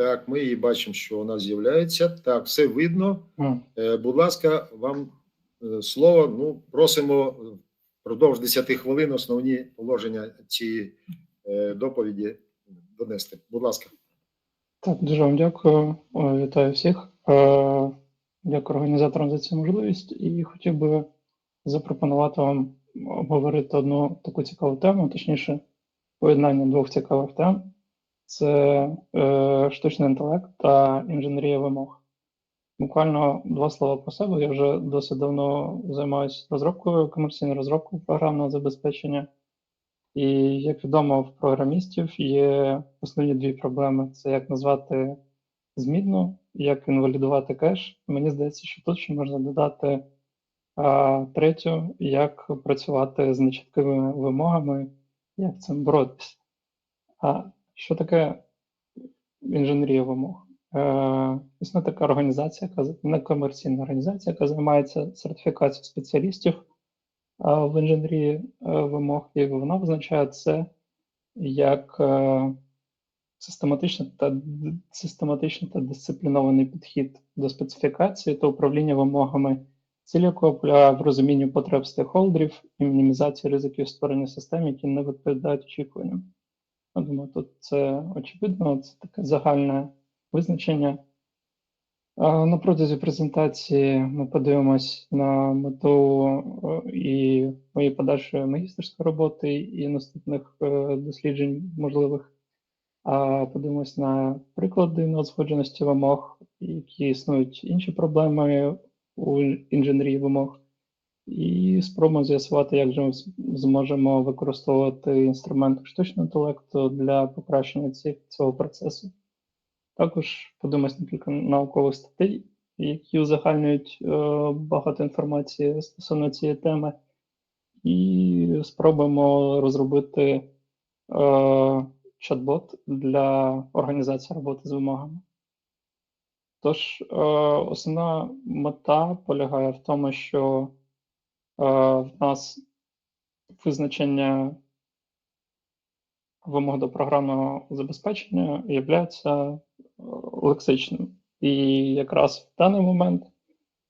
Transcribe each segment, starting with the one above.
Так, ми її бачимо, що вона з'являється. Так, все видно. Е, Будь ласка, вам е, слово. Ну, просимо впродовж 10 хвилин основні положення цієї е, доповіді донести. Будь ласка. Так, дуже вам дякую. Вітаю всіх. Е, Дякую організаторам за цю можливість. І хотів би запропонувати вам обговорити одну таку цікаву тему, точніше, поєднання двох цікавих тем: це е, штучний інтелект та інженерія вимог. Буквально два слова про себе. Я вже досить давно займаюся розробкою, комерційною розробкою програмного забезпечення. І як відомо, в програмістів є основні дві проблеми: це як назвати змінну, як інвалідувати кеш. Мені здається, що тут ще можна додати а, третю, як працювати з нечіткими вимогами, як цим боротися. А що таке інженерія вимог? Е, існує така організація, яка некомерційна організація, яка займається сертифікацією спеціалістів а, в інженерії е, вимог, і вона визначає це як е, систематичний та, систематичний та дисциплінований підхід до специфікації та управління вимогами, ціль якого полягає в розумінні потреб стейкхолдерів і мінімізації ризиків створення систем, які не відповідають очікуванням. Я думаю, тут це очевидно, це таке загальне визначення. На протязі презентації ми подивимось на мету е, і моєї подальшої магістерської роботи і наступних е, досліджень можливих. Подивимось на приклади неузгодженості вимог, які існують інші проблеми у інженерії вимог, і спробуємо з'ясувати, як же ми зможемо використовувати інструменти штучного інтелекту для покращення цього процесу. Також подивимось на кілька наукових статей, які узагальнюють е, багато інформації стосовно цієї теми, і спробуємо розробити е, чат-бот для організації роботи з вимогами. Тож, е, основна мета полягає в тому, що в нас визначення вимог до програмного забезпечення є лексичним. І якраз в даний момент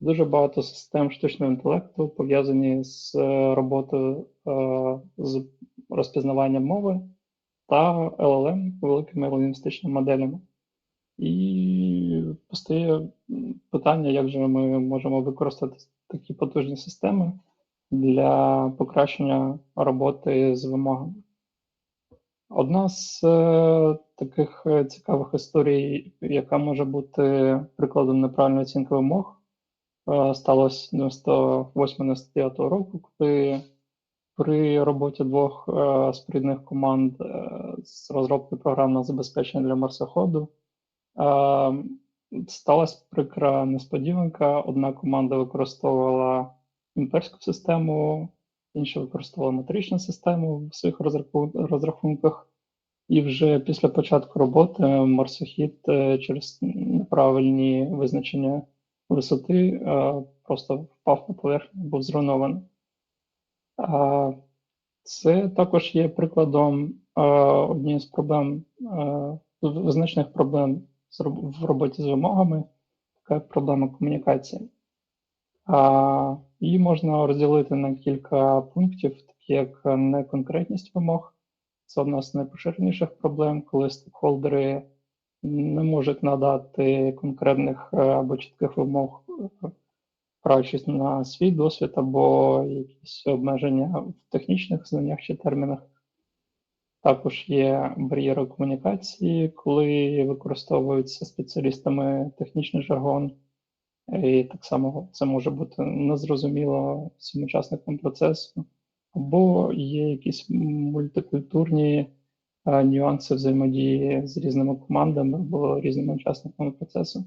дуже багато систем штучного інтелекту пов'язані з е, роботою е, з розпізнаванням мови та LLM, великими лінгвістичними моделями. І постає питання, як же ми можемо використати такі потужні системи для покращення роботи з вимогами. Одна з е, таких е, цікавих історій, яка може бути прикладом неправильної оцінки вимог, е, сталося 98-99 року, коли при роботі двох е, спорідних команд е, з розробки програмного забезпечення для марсоходу е, сталася прикра несподіванка. Одна команда використовувала імперську систему, інша використовувала метричну систему в своїх розрахунках. І вже після початку роботи марсохід е, через неправильні визначення висоти е, просто впав на поверхню, був зруйнований. Це також є прикладом е, однієї з проблем, визначних проблем в роботі з вимогами, така проблема комунікації. Її можна розділити на кілька пунктів, такі як неконкретність вимог. Це одна з найпоширеніших проблем, коли стейкхолдери не можуть надати конкретних е, або чітких вимог, е, на свій досвід або якісь обмеження в технічних знаннях чи термінах. Також є бар'єри комунікації, коли використовується спеціалістами технічний жаргон, і так само це може бути незрозуміло всім учасникам процесу, або є якісь мультикультурні е, нюанси взаємодії з різними командами або різними учасниками процесу.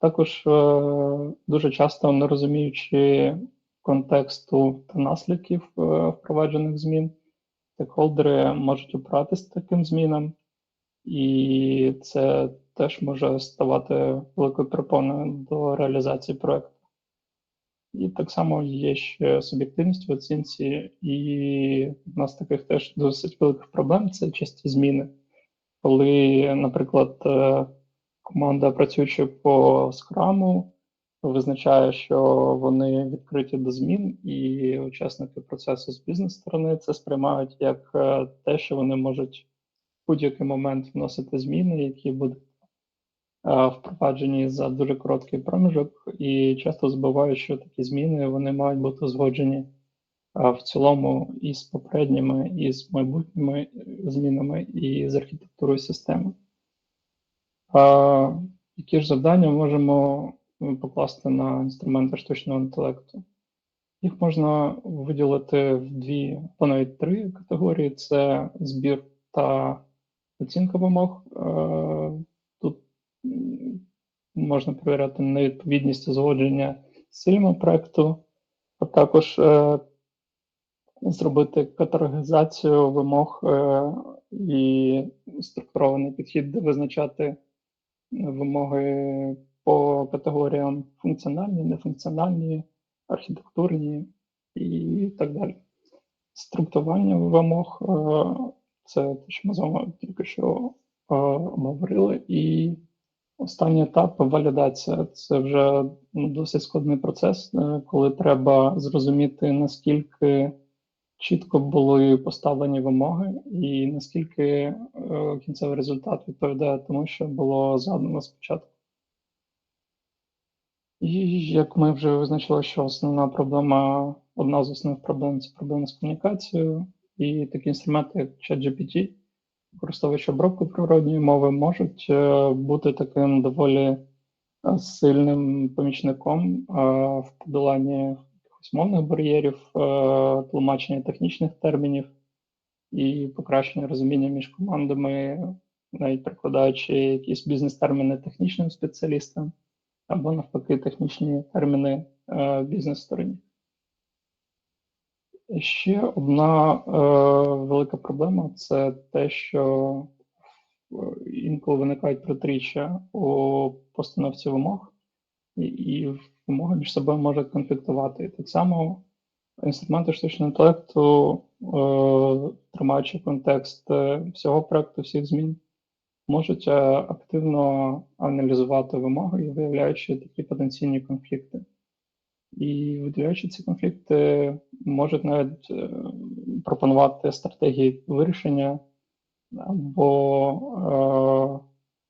Також е, дуже часто, не розуміючи контексту та наслідків е, впроваджених змін, стейкхолдери можуть опиратися таким змінам, і це теж може ставати великою препоною до реалізації проекту. І так само є ще суб'єктивність в оцінці, і в нас таких теж досить великих проблем це часті зміни. Коли, наприклад, е, команда, працюючи по скраму, визначає, що вони відкриті до змін, і учасники процесу з бізнес-сторони це сприймають як е, те, що вони можуть в будь-який момент вносити зміни, які будуть впроваджені за дуже короткий проміжок, і часто забувають, що такі зміни вони мають бути узгоджені в цілому і з попередніми, і з майбутніми е, змінами, і з архітектурою системи. Які ж завдання можемо покласти на інструменти штучного інтелекту? Їх можна виділити в дві, або навіть три категорії: це збір та оцінка вимог. Можна перевіряти на відповідність узгодження з цілями проекту, а також е, зробити категоризацію вимог е, і структурований підхід, визначати вимоги по категоріям функціональні, нефункціональні, архітектурні і так далі. Структурування вимог е, це те, що ми з вами тільки що е, обговорили. І останній етап валідація. Це вже ну, досить складний процес, е, коли треба зрозуміти, наскільки чітко були поставлені вимоги, і наскільки е, кінцевий результат відповідає тому, що було задано спочатку. І як ми вже визначили, що основна проблема, одна з основних проблем це проблема з комунікацією, і такі інструменти, як ChatGPT, використовуючи обробку природньої мови, можуть е, бути таким доволі е, сильним помічником е, в подоланні якихось мовних бар'єрів, тлумачення технічних термінів і покращення розуміння між командами, навіть прикладаючи якісь бізнес-терміни технічним спеціалістам або навпаки технічні терміни бізнес-стороні. Ще одна е, велика проблема це те, що е, інколи виникають протиріччя у постановці вимог, і, вимоги між собою можуть конфліктувати. І так само інструменти штучного інтелекту, е, тримаючи контекст е, всього проекту, всіх змін, можуть е, активно аналізувати вимоги і виявляючи такі потенційні конфлікти. І виділяючи ці конфлікти, можуть навіть е, пропонувати стратегії вирішення або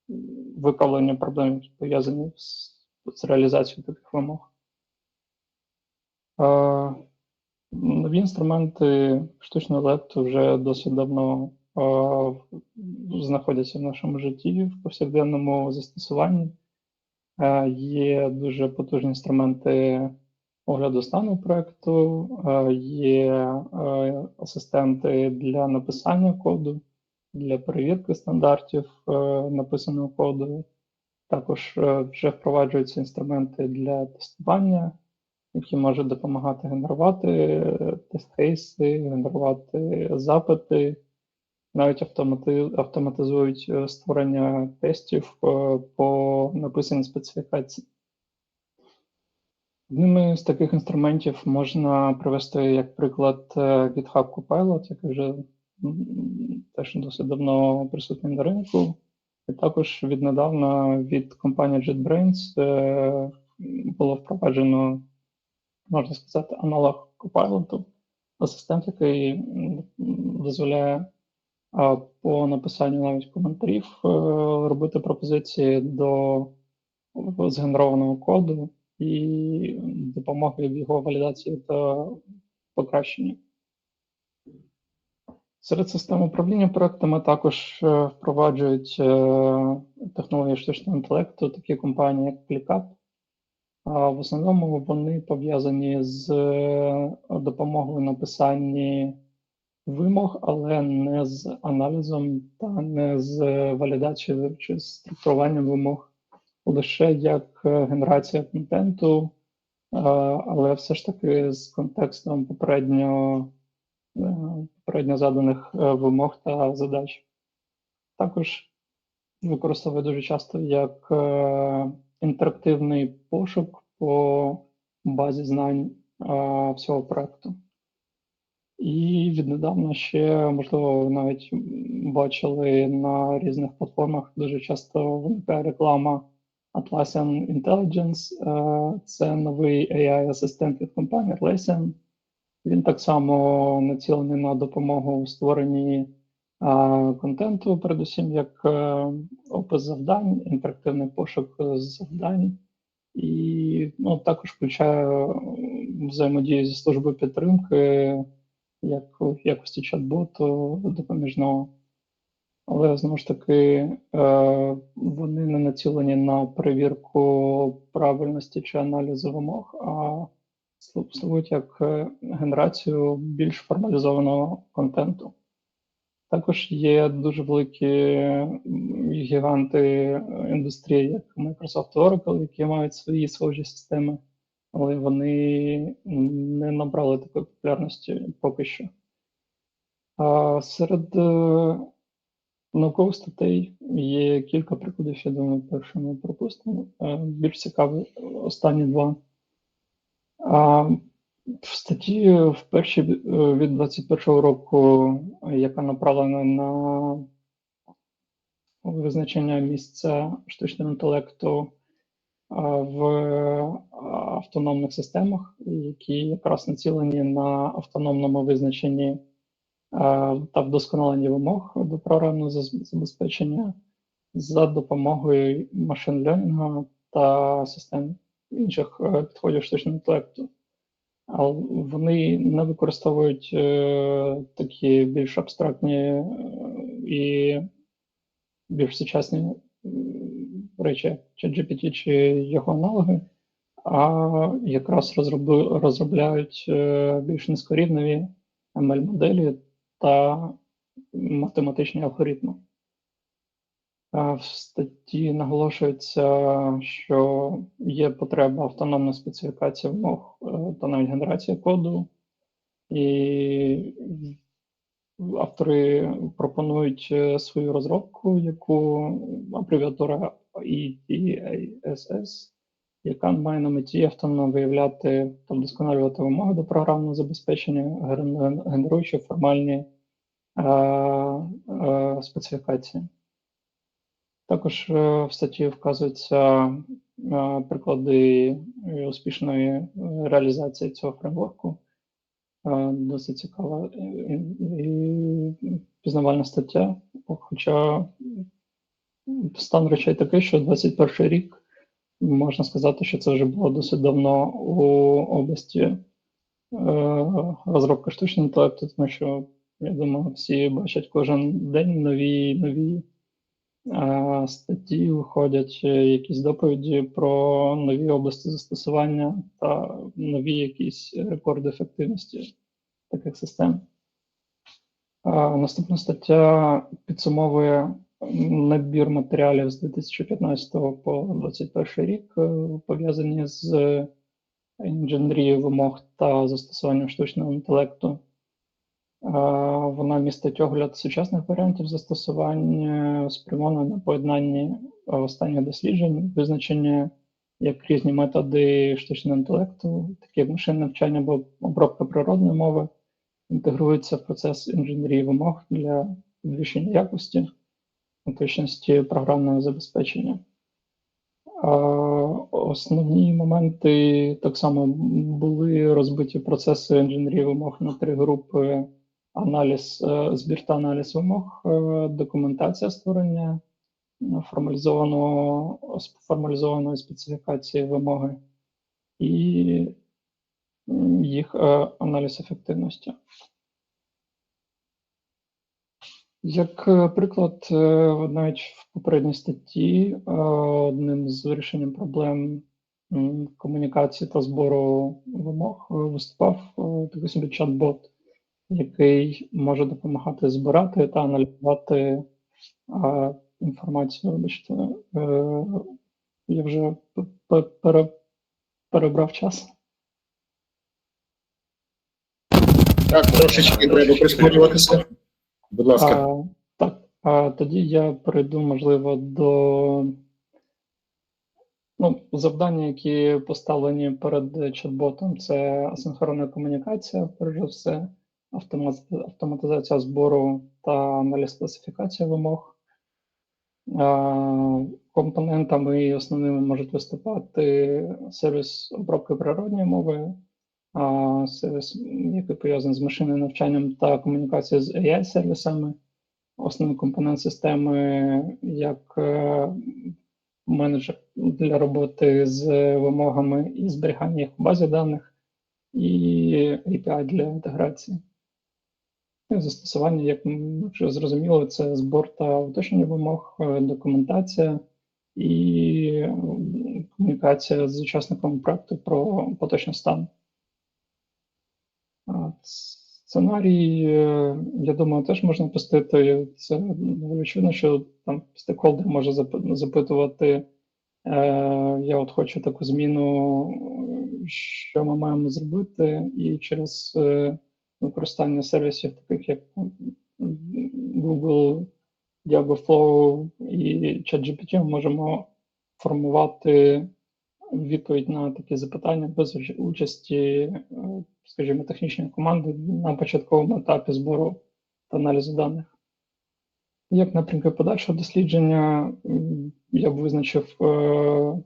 е, виправлення проблем, які пов'язані з, з реалізацією таких вимог. Е, нові інструменти штучного інтелекту вже досить давно е, знаходяться в нашому житті в повсякденному застосуванні. Е, Є дуже потужні інструменти огляду стану проекту, е, є е, асистенти для написання коду, для перевірки стандартів е, написаного коду. Також вже впроваджуються інструменти для тестування, які можуть допомагати генерувати тест-кейси, генерувати запити, навіть автомати, автоматизують створення тестів по написаній специфікації. Одним з таких інструментів можна привести як приклад е, GitHub Copilot, який вже теж досить давно присутній на ринку. І також віднедавна від компанії JetBrains е, було впроваджено, можна сказати, аналог Copilot, асистент, який дозволяє по написанню навіть коментарів е, робити пропозиції до згенерованого коду і допомоги в його валідації та покращенні. Серед систем управління проектами також е, впроваджують е, технології штучного інтелекту, такі компанії, як ClickUp. В основному вони пов'язані з е, допомогою написанні вимог, але не з аналізом та не з валідацією чи структуруванням вимог, лише як е, генерація контенту, е, але все ж таки з контекстом попередньо, е, попередньо заданих вимог та задач. Також використовую дуже часто як інтерактивний пошук по базі знань всього проекту. І віднедавна ще, можливо, ви навіть бачили на різних платформах дуже часто виникає реклама Atlassian Intelligence. Е, Це новий AI-асистент від компанії Atlassian. Він так само націлений на допомогу у створенні контенту, передусім як е, опис завдань, інтерактивний пошук е, завдань, і ну, також включає е, взаємодію зі службою підтримки, як в якості чат-боту допоміжного. Але знову ж таки, е, вони не націлені на перевірку правильності чи аналізу вимог, а слу- слугують як е, генерацію більш формалізованого контенту. Також є дуже великі гіганти е, індустрії, як Microsoft Oracle, які мають свої схожі системи, але вони не набрали такої популярності поки що. Серед наукових статей є кілька прикладів, я думаю, перше ми пропустимо. Е, Більш цікаві останні два. А, в статті в першій е, від 21-го року, яка направлена на визначення місця штучного інтелекту в е, автономних системах, які якраз націлені на автономному визначенні та вдосконаленні вимог до програмного забезпечення за допомогою машин ленінгу та систем інших е, підходів штучного інтелекту. Але вони не використовують е, такі більш абстрактні е, і більш сучасні речі, як ChatGPT чи його аналоги, а якраз розробляють більш низькорівневі ML-моделі та математичні алгоритми. В статті наголошується, що є потреба автономної специфікації вимог е, та навіть генерація коду, і автори пропонують е, свою розробку, яку абревіатура ETASS, яка має на меті автономно виявляти та вдосконалювати вимоги до програмного забезпечення, генеруючи формальні е, е, специфікації. Також е, в статті вказуються е, приклади успішної е, реалізації цього фреймворку. Досить цікава і, і пізнавальна стаття. Хоча стан речей такий, що 21 рік можна сказати, що це вже було досить давно у області е, розробки штучного інтелекту, тому що я думаю, всі бачать кожен день нові нові е, статті, виходять е, якісь доповіді про нові області застосування та нові якісь рекорди ефективності таких систем. Е, Наступна стаття підсумовує набір матеріалів з 2015 по 2021 рік, е, пов'язані з інженерією вимог та застосуванням штучного інтелекту. Е, Вона містить огляд сучасних варіантів застосування, спрямовано на поєднанні останніх досліджень, визначення як різні методи штучного інтелекту, такі як машинне навчання або обробка природної мови, інтегруються в процес інженерії вимог для підвищення якості, точності програмного забезпечення. Основні моменти так само були розбиті процеси інженерії вимог на три групи: аналіз, е, збір та аналіз вимог, е, документація створення формалізованого формалізованої специфікації вимоги і їх е, аналіз ефективності. Як е, приклад, е, навіть в попередній статті е, одним з вирішенням проблем комунікації та збору вимог виступав такий собі чат-бот, який може допомагати збирати та аналізувати інформацію. Вибачте, я вже перебрав час. Так, трошечки треба прискорюватися. Будь ласка. А, так, а тоді я перейду, можливо, до ну, завдання, які поставлені перед чат-ботом, це асинхронна комунікація, перш за все. автомат- автоматизація збору та аналіз класифікація вимог. Компонентами основними можуть виступати сервіс обробки природньої мови, сервіс, який пов'язаний з машинним навчанням та комунікацією з AI-сервісами, основний компонент системи як е, менеджер для роботи з вимогами і зберігання їх в базі даних, і API для інтеграції. Ну, Застосування, як вже зрозуміло, це збор та уточнення вимог, е, документація і комунікація з учасниками проекту про поточний стан. Сценарій, е, я думаю, теж можна пустити. Це очевидно, що там стейкхолдер може зап- запитувати. е, Я от хочу таку зміну, що ми маємо зробити, і через е, використання сервісів, таких як м, Google, Dialogflow і ChatGPT, ми можемо формувати відповідь на такі запитання без участі, е, скажімо, технічної команди на початковому етапі збору та аналізу даних. Як напрямки подальшого дослідження, я б визначив е,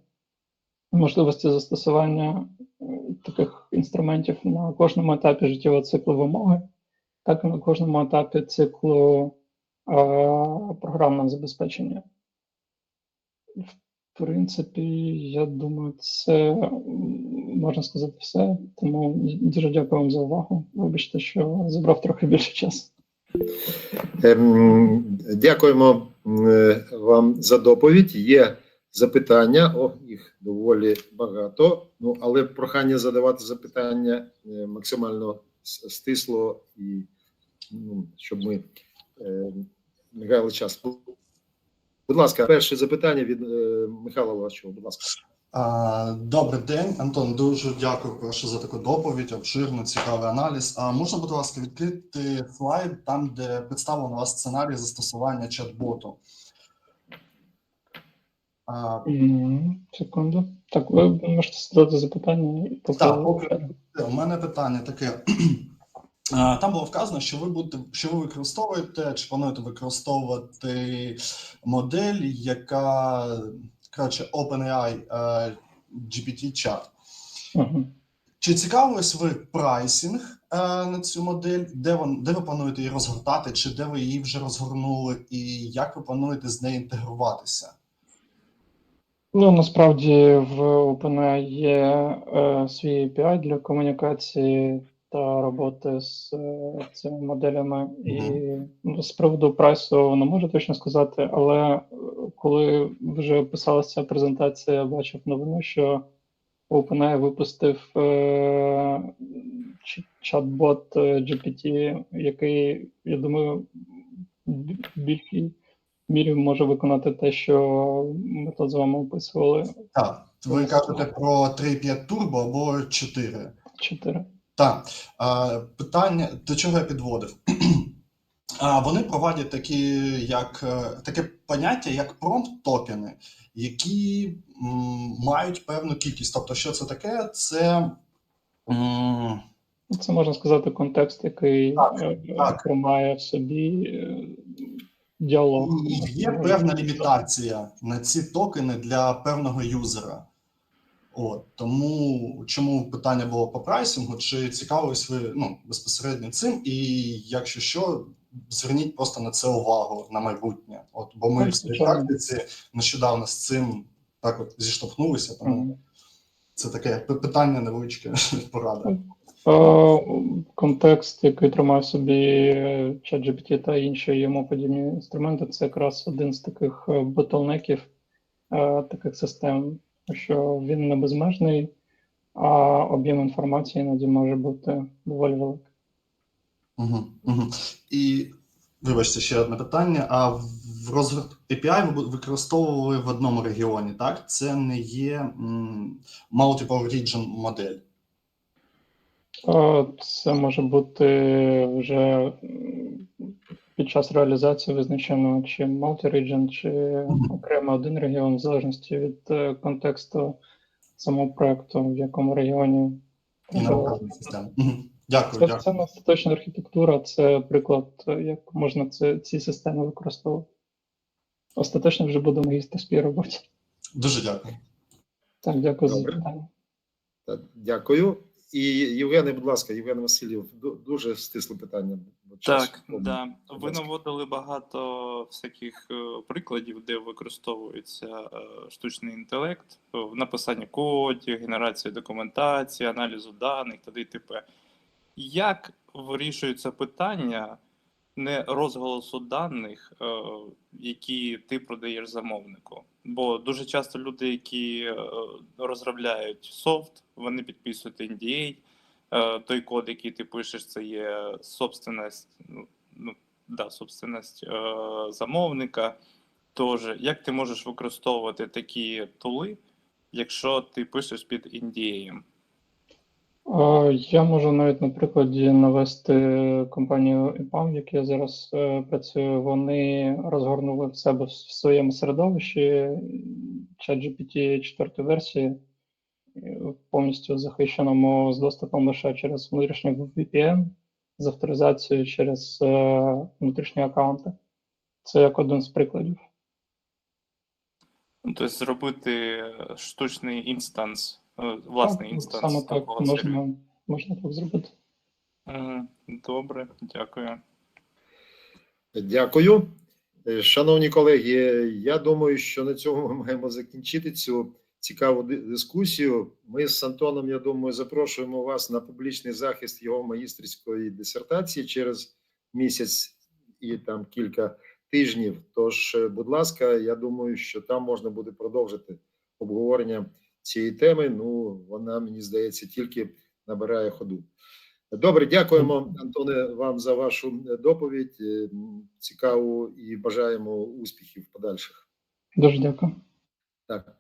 можливості застосування е, таких інструментів на кожному етапі життєвого циклу вимоги, так і на кожному етапі циклу програмного забезпечення. Принципі, я думаю, це можна сказати все. Тому дуже дякую вам за увагу. Вибачте, що забрав трохи більше часу. Ем, Дякуємо е, вам за доповідь. Є запитання, о, їх доволі багато. Ну, але прохання задавати запитання е, максимально стисло і ну, щоб ми не час. Будь ласка, перше запитання від е, Михайла Лавачова. Будь ласка. А, Добрий день, Антон. Дуже дякую прошу за таку доповідь, обширну, цікавий аналіз. А можна, будь ласка, відкрити слайд там, де представлено вас сценарій застосування чат-боту? А, Секунду. Так, ви можете задати запитання. Так, поки- У мене питання таке. А, Там було вказано, що ви будете, що ви використовуєте чи плануєте використовувати модель, яка коротше OpenAI е, GPT-чат. Мгм. Чи цікавились ви прайсінг е, на цю модель? Де вон, де ви плануєте її розгортати, чи де ви її вже розгорнули, і як ви плануєте з нею інтегруватися? Ну, насправді в OpenAI є е, свій API для комунікації та роботи з е, цими моделями. І ну, з приводу прайсу не можу точно сказати, але е, коли вже писалася презентація, я бачив новину, що OpenAI випустив е, чат-бот е, GPT, який, я думаю, в більшій мірі може виконати те, що ми тут з вами описували Так, ви кажете про 3.5 Turbo або 4. 4. Так, питання до чого я підводив? Вони проводять такі, як е, таке поняття, як промпт токени, які мають певну кількість. Тобто, що це таке? Це Це можна сказати контекст, який Так, е, так. тримає в собі е, діалог. є певна лімітація на ці токени для певного юзера. От тому чому питання було по прайсингу? Чи цікавились ви ну, безпосередньо цим? І якщо що, зверніть просто на це увагу на майбутнє. От бо ми Так, в своїй практиці нещодавно з цим так от зіштовхнулися. Тому Мгм. це таке питання невеличке порада. Контекст, який тримає собі е, ChatGPT та інші йому подібні інструменти, це якраз один з таких ботлнеків е, таких систем, що він не безмежний, а об'єм інформації іноді може бути доволі великий. Угу, угу. І вибачте, ще одне питання. А в розгорт API ви використовували в одному регіоні, так? Це не є multiple region модель. Е, Це може бути вже під час реалізації визначено чи multi-region, чи окремо один регіон, в залежності від е, контексту самого проекту, в якому регіоні. Угу. Дякую, Це, дякую. це не остаточна архітектура, це приклад, е, як можна це, ці системи використовувати. Остаточно вже буде магістр спій роботі. Дуже дякую. Так, дякую Добре. за запитання. Так, дякую. І Євгене, будь ласка, Євген Васильєв, ду- дуже стисле питання. Так, да. Ви наводили багато всяких е, прикладів, де використовується е, штучний інтелект в написанні кодів, генерації документації, аналізу даних та т.п. Як вирішується питання не розголосу даних, е, які ти продаєш замовнику? Бо дуже часто люди, які е, розробляють софт, вони підписують NDA, Е, той код, який ти пишеш, це є собственність, ну, ну да, собственність е, замовника. Тож, як ти можеш використовувати такі тули, якщо ти пишеш під NDA? Я можу навіть на прикладі навести компанію EPAM, в якій я зараз е, працюю. Вони розгорнули в себе в своєму середовищі ChatGPT 4 версії, е, повністю захищеному з доступом лише через внутрішній VPN, з авторизацією через е, внутрішні аккаунти. Це як один з прикладів. Тобто зробити штучний інстанс, власний Так, інстанс. Саме так можна, можна так зробити. Добре, дякую. Дякую. Е, Шановні колеги, я думаю, що на цьому ми маємо закінчити цю цікаву дискусію. Ми з Антоном, я думаю, запрошуємо вас на публічний захист його магістерської дисертації через місяць і там кілька тижнів. Тож, е, будь ласка, я думаю, що там можна буде продовжити обговорення цієї теми. Ну, вона мені здається тільки набирає ходу. Добре, дякуємо, Антоне, вам за вашу доповідь. е, Цікаву і бажаємо успіхів подальших. Дуже дякую. Так.